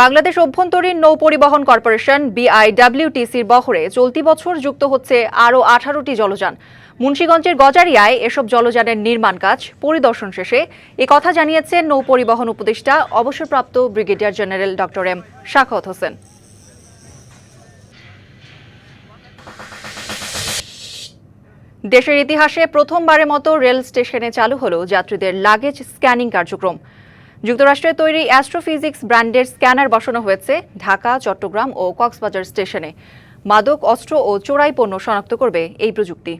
বাংলাদেশ অভ্যন্তরীণ নৌ পরিবহন কর্পোরেশন বিআইডব্লিউটিসির বহরে চলতি বছর যুক্ত হচ্ছে আরও আঠারোটি জলযান। মুন্সীগঞ্জের গজারিয়ায় এসব জলযানের নির্মাণ কাজ পরিদর্শন শেষে এ কথা জানিয়েছেন নৌ পরিবহন উপদেষ্টা, অবসরপ্রাপ্ত brigadier general doctor M Sakhawat Hossain. দেশের ইতিহাসে প্রথমবারের মতো রেল স্টেশনে চালু হলো যাত্রীদের লাগেজ স্ক্যানিং কার্যক্রম। যুক্তরাষ্ট্রের তৈরি অ্যাস্ট্রোফিজিক্স ব্র্যান্ডের স্ক্যানার বসানো হয়েছে ঢাকা, চট্টগ্রাম ও কক্সবাজার স্টেশনে। মাদক, অস্ত্র ও চোরাই পণ্য শনাক্ত করবে এই প্রযুক্তি।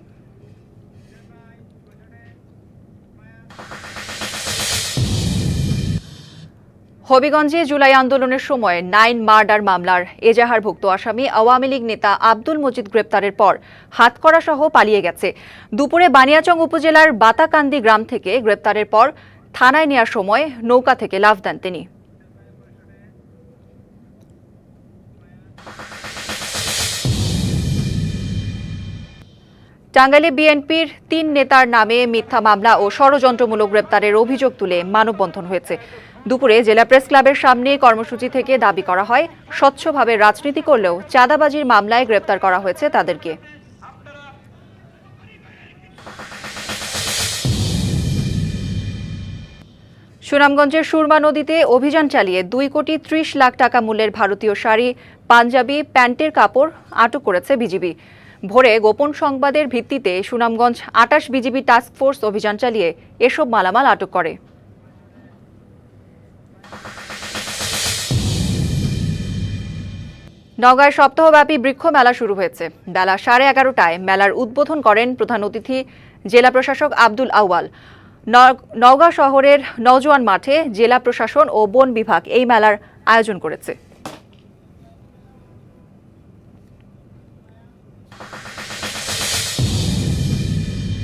হবিগঞ্জে জুলাই আন্দোলনের সময় নাইন মার্ডার মামলার এজাহারভুক্ত আসামি আওয়ামী লীগ নেতা আব্দুল মজিদ গ্রেপ্তারের পর হাতকড়া সহ পালিয়ে গেছে। দুপুরে বানিয়াচং উপজেলার বাতাকান্দি গ্রাম থেকে গ্রেপ্তারের পর থানায় নেওয়ার সময় নৌকা থেকে লাফ দেন তিনি। টাঙ্গাইলে বিএনপির তিন নেতার নামে মিথ্যা মামলা ও ষড়যন্ত্রমূলক গ্রেপ্তারের অভিযোগ তুলে মানববন্ধন হয়েছে। দুপুরে জেলা প্রেস ক্লাবের সামনে কর্মসূচি থেকে দাবি করা হয়, স্বচ্ছভাবে রাজনীতি করলেও চাঁদাবাজির মামলায় গ্রেপ্তার করা হয়েছে তাদেরকে। সুনামগঞ্জের সুরমা নদীতে অভিযান চালিয়ে দুই কোটি ত্রিশ লাখ টাকা মূল্যের ভারতীয় শাড়ি, পাঞ্জাবি, প্যান্টের কাপড় আটক করেছে বিজিবি। ভোরে গোপন সংবাদের ভিত্তিতে সুনামগঞ্জ আটাশ বিজিবি টাস্ক ফোর্স অভিযান চালিয়ে এসব মালামাল আটক করে। নওগাঁয় সপ্তাহব্যাপী বৃক্ষ মেলা শুরু হয়েছে। বেলা সাড়ে এগারোটায় মেলার উদ্বোধন করেন প্রধান অতিথি, জেলা প্রশাসক আব্দুল আউয়াল। নওগাঁ শহরের নওজোয়ান মাঠে জেলা প্রশাসন ও বন বিভাগ এই মেলার আয়োজন করেছে।